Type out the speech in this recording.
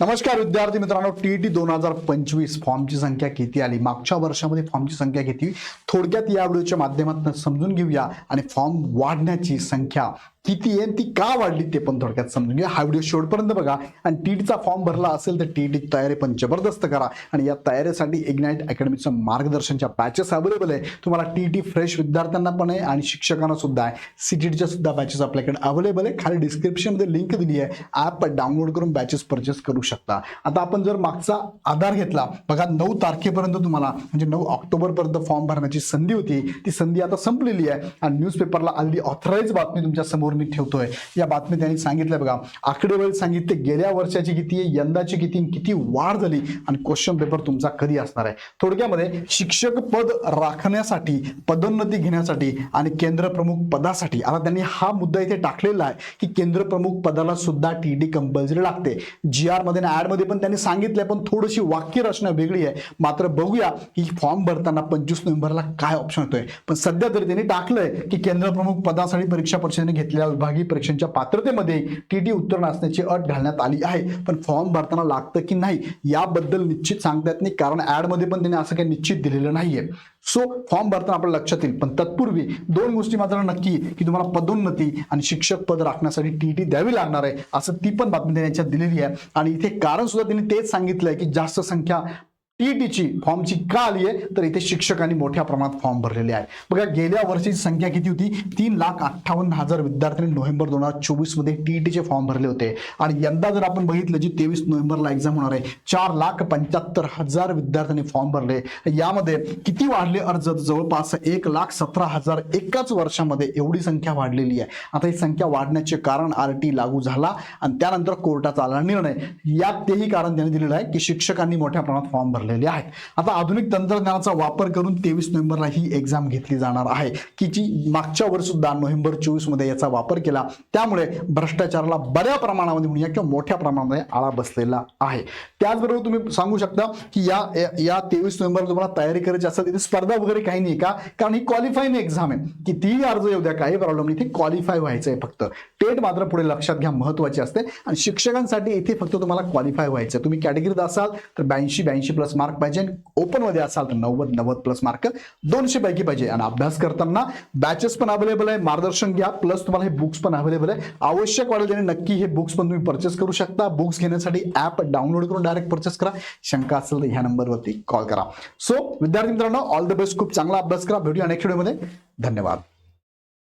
नमस्कार विद्यार्थी मित्रांनो. टी टी दोन हजार पंचवीस फॉर्मची संख्या किती आली? मागच्या वर्षामध्ये फॉर्मची संख्या किती? थोडक्यात या व्हिडिओच्या माध्यमातून समजून घेऊया आणि फॉर्म वाढण्याची संख्या किती आहे ती का वाढली ते पण थोडक्यात समजून घ्या हा व्हिडिओ शेवटपर्यंत बघा. आणि टीटीचा फॉर्म भरला असेल तर टीटी तयारी पण जबरदस्त करा. आणि या तयारीसाठी इग्नाइट अकॅडमीचं मार्गदर्शनच्या बॅचेस अवेलेबल आहे. तुम्हाला टी टी फ्रेश विद्यार्थ्यांना पण आहे आणि शिक्षकांना सुद्धा आहे. सी टी टीच्या सुद्धा बॅचेस आपल्याकडे अवेलेबल आहे. खाली डिस्क्रिप्शनमध्ये लिंक दिली आहे. ॲप डाउनलोड करून बॅचेस परचेस करू शकता. आता आपण जर मागचा आधार घेतला बघा नऊ तारखेपर्यंत तुम्हाला म्हणजे नऊ ऑक्टोबरपर्यंत फॉर्म भरण्याची संधी होती. ती संधी आता संपलेली आहे. आणि न्यूजपेपरला आलेली ऑथराईज बातमी तुमच्यासमोर मी ठेवतोय. या बातमी त्यांनी सांगितलं बघा आकडेवारी सांगितले गेल्या वर्षाची किती आहे यंदाची किती किती वाढ झाली आणि क्वेश्चन पेपर तुमचा कधी असणार आहे? थोडक्यामध्ये शिक्षक पद राखण्यासाठी पदोन्नती घेण्यासाठी आणि केंद्र प्रमुख पदासाठी आता त्यांनी हा मुद्दा इथे टाकलेला आहे की केंद्र प्रमुख पदाला सुद्धा टी डी कंपल्सरी लागते. जी आरमध्ये आणि ऍडमध्ये पण त्यांनी सांगितलंय पण थोडीशी वाक्य रचना वेगळी आहे. मात्र बघूया की फॉर्म भरताना पंचवीस नोव्हेंबरला काय ऑप्शन होतोय. पण सध्या तरी त्यांनी टाकलंय की केंद्र प्रमुख पदासाठी परीक्षा परिषदेने असलेल्या विभागीय परीक्षांच्या पात्रतेमध्ये टी टी उत्तीर्ण असण्याची अट घालण्यात आली आहे. पण फॉर्म भरताना लागतं की नाही याबद्दल निश्चित सांगता येत नाही. कारण ऍडमध्ये पण त्यांनी असं काही निश्चित दिलेलं नाहीये. सो फॉर्म भरताना आपल्या लक्षात येईल. पण तत्पूर्वी दोन गोष्टी मात्र नक्की की तुम्हाला पदोन्नती आणि शिक्षक पद राखण्यासाठी टी टी द्यावी लागणार आहे असं ती पण बातमी त्यांनी याच्यात दिलेली आहे. आणि इथे कारण सुद्धा त्यांनी तेच सांगितलंय की जास्त संख्या टीईटीची फॉर्मची का आली आहे? तर इथे शिक्षकांनी मोठ्या प्रमाणात फॉर्म भरलेले आहे बघा गेल्या वर्षीची संख्या किती होती? तीन लाख अठ्ठावन्न हजार विद्यार्थ्यांनी नोव्हेंबर दोन हजार चोवीसमध्ये टीईटीचे फॉर्म भरले होते. आणि यंदा जर आपण बघितलं जी तेवीस नोव्हेंबरला एक्झाम होणार आहे चार लाख पंच्याहत्तर हजार विद्यार्थ्यांनी फॉर्म भरले. यामध्ये किती वाढले अर्ज? जवळपास एक लाख सतरा हजार एकाच वर्षामध्ये एवढी संख्या वाढलेली आहे. आता ही संख्या वाढण्याचे कारण आर टी लागू झाला आणि त्यानंतर कोर्टाचा आला निर्णय. यात तेही कारण त्यांनी दिलेलं आहे की शिक्षकांनी मोठ्या प्रमाणात फॉर्म भरले भरलेले आहेत आता आधुनिक तंत्रज्ञानाचा वापर करून तेवीस नोव्हेंबरला ही एक्झाम घेतली जाणार आहे. की जी मागच्या वर्षी सुद्धा नोव्हेंबर चोवीसमध्ये याचा वापर केला. त्यामुळे भ्रष्टाचाराला बऱ्या प्रमाणामध्ये म्हणूया किंवा मोठ्या प्रमाणामध्ये आळा बसलेला आहे. त्याचबरोबर तुम्ही सांगू शकता की या या तेवीस नोव्हेंबर तुम्हाला तयारी करायची असेल तिथे स्पर्धा वगैरे काही नाही का? कारण ही क्वालिफाईंग एक्झाम आहे. कितीही अर्ज येऊ द्या काही प्रॉब्लेम नाही. इथे क्वालिफाय व्हायचं आहे फक्त. टेट मात्र पुढे लक्षात घ्या महत्वाची असते. आणि शिक्षकांसाठी इथे फक्त तुम्हाला क्वालिफाय व्हायचं आहे. तुम्ही कॅटेगरीत असाल तर ब्याऐंशी ब्याऐंशी प्लस मार्क पाहिजे. ओपनमध्ये असाल तर नव्वद नव्वद प्लस मार्क दोनशे पैकी पाहिजे. आणि अभ्यास करताना बॅचेस पण अवेलेबल आहे. मार्गदर्शन घ्या. प्लस तुम्हाला हे बुक्स पण अवेलेबल आहे. आवश्यक वाटेल त्याने नक्की हे बुक्स पण तुम्ही परचेस करू शकता. बुक्स घेण्यासाठी ऍप डाउनलोड करून डायरेक्ट परचेस करा. शंका असेल तर ह्या नंबरवरती कॉल करा. सो विद्यार्थी मित्रांनो ऑल द बेस्ट खूप चांगला अभ्यास करा. भेटूया नेक्स्ट व्हिडिओमध्ये धन्यवाद.